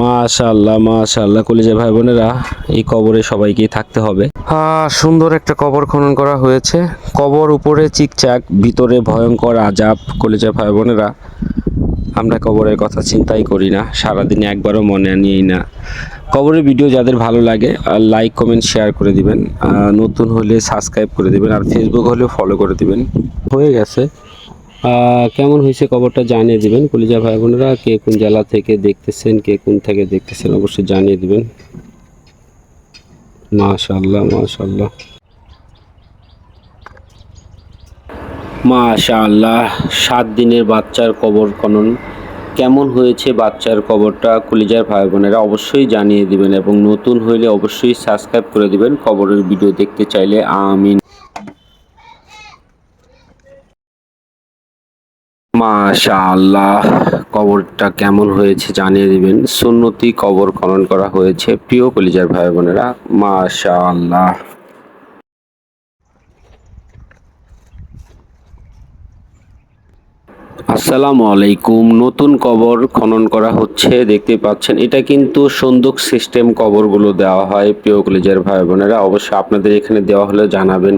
মাশাল্লাহ মাশাল্লাহ কলিজা ভাই বোনেরা এই কবরে সবাইকেই থাকতে হবে। সুন্দর একটা কবর খনন করা হয়েছে। কবর উপরে চিকচাক, ভিতরে ভয়ঙ্কর আজাব। কলিজা ভাই বোনেরা আমরা কবরের কথা চিন্তাই করি না। সারাদিনে একবারও মনে আনিই না। কবরের ভিডিও যাদের ভালো লাগে লাইক কমেন্ট শেয়ার করে দিবেন। নতুন হলে সাবস্ক্রাইব করে দিবেন। আর ফেসবুক হলে ফলো করে দিবেন। হয়ে গেছে। কেমন হয়েছে খবরটা জানিয়ে দিবেন? কলিজা ভাই বোনেরা, কে কোন জেলা থেকে দেখতেছেন, কে কোন থেকে দেখতেছেন অবশ্যই জানিয়ে দিবেন। মাশাল্লাহ মাশাল্লাহ মাশাআল্লাহ, সাত দিনের বাচ্চার কবর খনন। কেমন হয়েছে বাচ্চার কবরটা কলিজার ভাই বোনেরা অবশ্যই জানিয়ে দিবেন এবং নতুন হইলে অবশ্যই সাবস্ক্রাইব করে দিবেন। কবরের ভিডিও দেখতে চাইলে আমিন। মাশাআল্লাহ, কবরটা কেমন হয়েছে জানিয়ে দিবেন। সুন্নতি কবর খনন করা হয়েছে। প্রিয় কলিজার ভাই বোনেরা, মাশাআল্লাহ। আসসালামু আলাইকুম। নতুন কবর খনন করা হচ্ছে দেখতে পাচ্ছেন। এটা কিন্তু সন্দুক সিস্টেম কবরগুলো দেওয়া হয়, প্রিয় কলেজের ভাই বোনেরা। অবশ্যই আপনাদের এখানে দেওয়া হলে জানাবেন।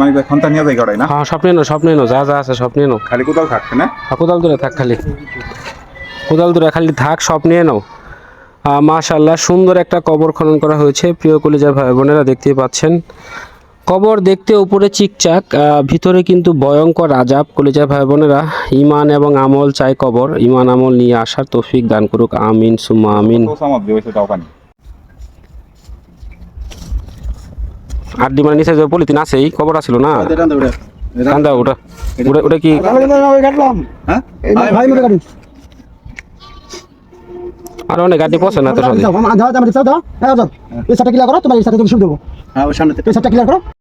মানে খন্তা নিয়ে যাই গড়াই না? হ্যাঁ স্বপ্নে নো স্বপ্নে নো যা যা আছে স্বপ্নে নো। খালি কোথাও থাকছে না? কোদাল দূরে থাক খালি। কোদাল দূরে খালি থাক সব নিয়ে নাও মাশাল্লাহ সুন্দর একটা কবর খনন করা হয়েছে। প্রিয় কলিজার ভাই বোনেরা দেখতেই পাচ্ছেন। কবর দেখতে উপরে চিকচাক ভিতরে কিন্তু ভয়ঙ্কর আজাব। কলিজার ভাই বোনেরা ইমান এবং আমল চাই কবর। ইমান আমল নিয়ে আসার তৌফিক দান করুক। আমিন সুমা আমিন। আর ডিমার নিচে যে পলিথিন আছে এই কবর আছিল না কান্দা ওটা ওটা ওটা কি আর অনেক গাড়ি পছন্দ না তো সহজে এই সাথে ক্লিয়ার করো তোমার এই সাথে তুমি শুরু দেবো হ্যাঁ সামনে এই সাথে ক্লিয়ার করো